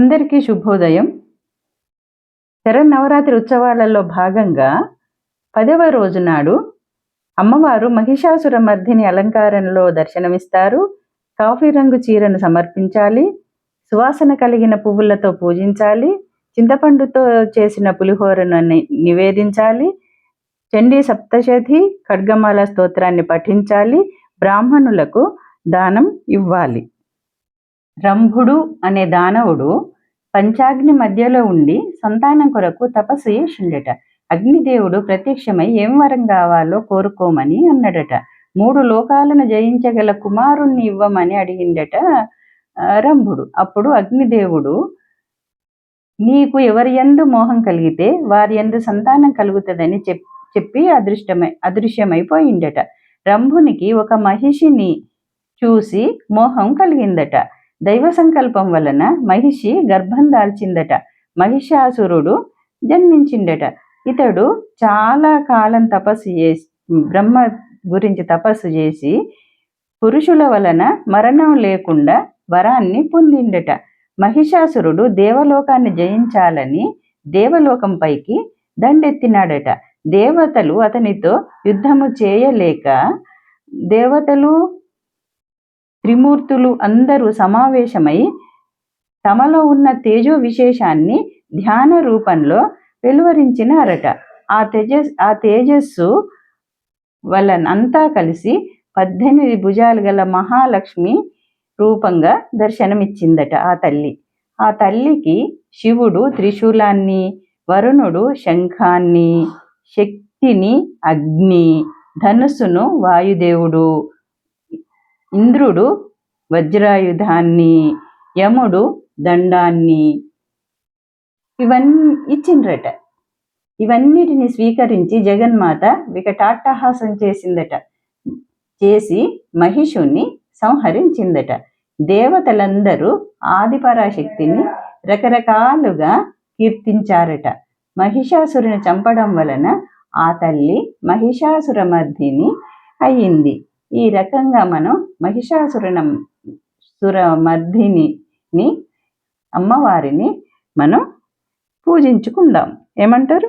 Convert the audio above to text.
అందరికీ శుభోదయం. శరన్నవరాత్రి ఉత్సవాలలో భాగంగా పదవ రోజు నాడు అమ్మవారు మహిషాసుర మర్దిని అలంకారంలో దర్శనమిస్తారు. కాఫీ రంగు చీరను సమర్పించాలి. సువాసన కలిగిన పువ్వులతో పూజించాలి. చింతపండుతో చేసిన పులిహోరను నివేదించాలి. చండీ సప్తశతి ఖడ్గమాల స్తోత్రాన్ని పఠించాలి. బ్రాహ్మణులకు దానం ఇవ్వాలి. రంభుడు అనే దానవుడు పంచాగ్ని మధ్యలో ఉండి సంతానం కొరకు తపస్సు చేసిండట. అగ్నిదేవుడు ప్రత్యక్షమై ఏం వరం కావాలో కోరుకోమని అన్నాడట. మూడు లోకాలను జయించగల కుమారుణ్ణి ఇవ్వమని అడిగిండట రంభుడు. అప్పుడు అగ్నిదేవుడు నీకు ఎవరి యందు మోహం కలిగితే వారి యందు సంతానం కలుగుతుందని చెప్ చెప్పి అదృష్టమై అదృశ్యమైపోయిండట. రంభునికి ఒక మహిషిని చూసి మోహం కలిగిందట. దైవ సంకల్పం వలన మహిషి గర్భం దాల్చిందట. మహిషాసురుడు జన్మించిండట. ఇతడు చాలా కాలం తపస్సు చేసి బ్రహ్మ గురించి తపస్సు చేసి పురుషుల వలన మరణం లేకుండా వరాన్ని పొందిండట. మహిషాసురుడు దేవలోకాన్ని జయించాలని దేవలోకంపైకి దండెత్తినాడట. దేవతలు అతనితో యుద్ధము చేయలేక దేవతలు త్రిమూర్తులు అందరూ సమావేశమై తమలో ఉన్న తేజో విశేషాన్ని ధ్యాన రూపంలో వెలువరించినారట. ఆ తేజస్ ఆ తేజస్సు వలనంతా కలిసి పద్దెనిమిది భుజాలు గల మహాలక్ష్మి రూపంగా దర్శనమిచ్చిందట ఆ తల్లి. ఆ తల్లికి శివుడు త్రిశూలాన్ని వరుణుడు శంఖాన్ని శక్తిని అగ్ని ధనుస్సును వాయుదేవుడు ఇంద్రుడు వజ్రాయుధాన్ని యముడు దండాన్ని ఇవన్నీ ఇచ్చిండ్రట. ఇవన్నిటిని స్వీకరించి జగన్మాత వికటాట్టహాసం చేసిందట. చేసి మహిషుణ్ణి సంహరించిందట. దేవతలందరూ ఆదిపరాశక్తిని రకరకాలుగా కీర్తించారట. మహిషాసురుని చంపడం వలన ఆ తల్లి మహిషాసుర మర్దిని అయ్యింది. ఈ రకంగా మనం మహిషాసురన సురమర్ధిని అమ్మవారిని మనం పూజించుకుందాం. ఏమంటారు?